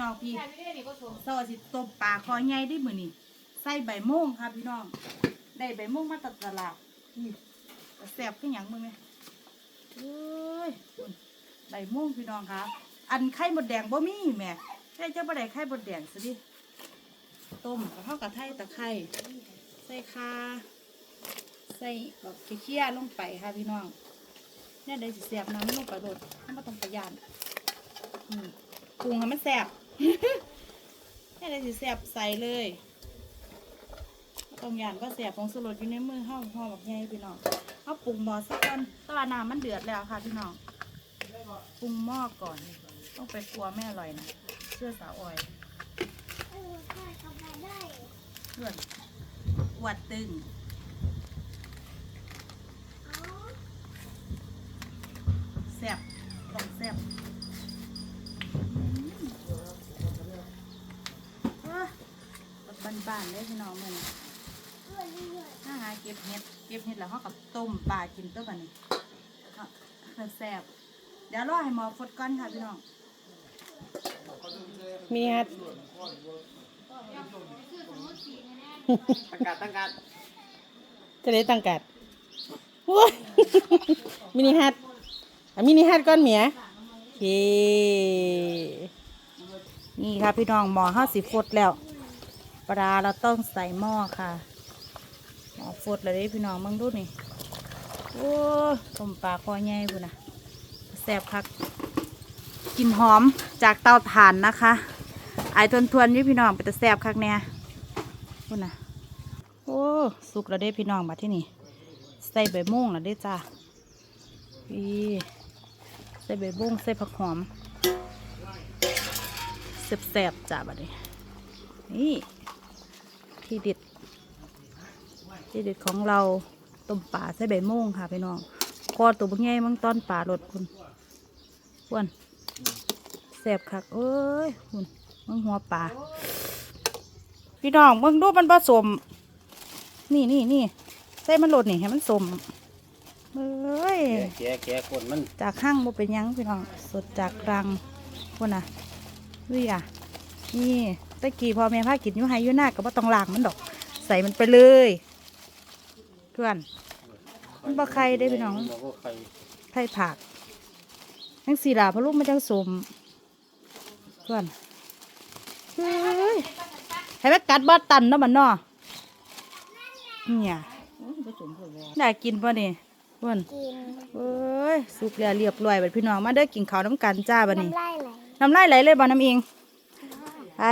น้องพี่แค่ไม่ได้นี่ก็ชมซอสิต้มปลาคอใหญ่ได้มื้อนี้ใส่ใบม่วงค่ะพี่น้อง ได้ใบม่วงมาตัดตลาดนี่แต่แซ่บคือหยังมึงเนี่ยเอ้ยคุณใบม่วงพี่น้องค่ะอันไข่มดแดงบ่มีแหม่ใช่จะบ่ได้ไข่มดแดงสิดิต้มกับข้าวกับไทยตะไคร้ใส่ข่าใส่แบบเคี่ยวๆลงไปค่ะพี่น้องเนี่ยได้สิแซ่บน้ำมันลงไปโดดมันบ่ต้องประหยัดอืมปรุงให้มันแซ่บ เนี่ได้สิแซ่บใส่เลยต้องยานก็แซ่บของสลดอยู่ในมือเฮาห่อแบบใหญ่พี่น้องเอาปรุงหม้อสักก่อนแตว่าน้ำมันเดือดแล้วค่ะพี่น้องปรุงหม้อก่อน ต้องไปครัวแม่อร่อยนะเชื่อสาวออยเพื่อนอวดตึงแซ่บต้องแซ่บ บ้านบ้านๆเลยพี่น้องมันถ้าหาเก็บเห็ดเก็บเห็ดแล้วเขากับต้มปลากินตัวบันนี้เขาแซ่บเดี๋ยวรอให้หมอฟดก่อนค่ะพี่น้องมีฮัดตั้งการตั้งการจะได้ตั้งกัดว้ายมินิฮัดอะมินิฮัดก้อนเหมียโอเคนี่ค่ะพี่น้องหมอห้าสิฟดแล้ว ปลาเราต้องใส่หม้อค่ะหม้อฟดเลยด้พี่น้องมึงดูนี่โอ้ต้มปลาคอใหญ่พุ่นะแซ่บคักกลินหอมจากเตาถ่านนะคะไอทวนทวนๆนี่พี่น้องเป็นตะแซ่บคักแน่พุ่นะโอ้สุกแล้วเด้พี่น้องมาที่นี่ใส่ใบม่วงแล้วเด้จ้าพี่ใส่ใบม่วงใส่ผักหอมแซ่บๆจ้าบัดนี้นี่ ที่เด็ด ที่เด็ดของเราต้มป่าใส่ใบโม่งค่ะพี่น้องคอตัวบางใหญ่มังต้อนป่ารดคุณอ้วนแสบคักเอ้ยคุณมังหัวป่าพี่น้องมึงดูมันผสม นี่นี่นี่ใส่มันหลดนี่ให้มันสมเอ้ยแกะแกะคนมันจากข้างบ่เป็นหยังพี่น้องสดจากรังพุ่นน่ะวิอะนี่ ตะกี้พอแม่พากินอยู่ไฮอยู่หน้าก็บ่ต้องล้างมันดอก ใส่มันไปเลยเพื่อน มันบ่ไข่เด้พี่น้อง มันบ่ไข่ไข่ผักทั้งสี่หลาพะลูกมาจังสมเพื่อนเฮ้ยให้มันกัดบ่ตันเนาะมันเนาะเนี่ยได้กินป่ะนี่เพื่อนกินเอ้ยสุกแล้วเรียบร้อยบัดพี่น้องมาเด้อกินข้าวน้ำกันจ้าบัดนี้น้ำลายไหลน้ำลายไหลเลยบ่น้ำเอง ไป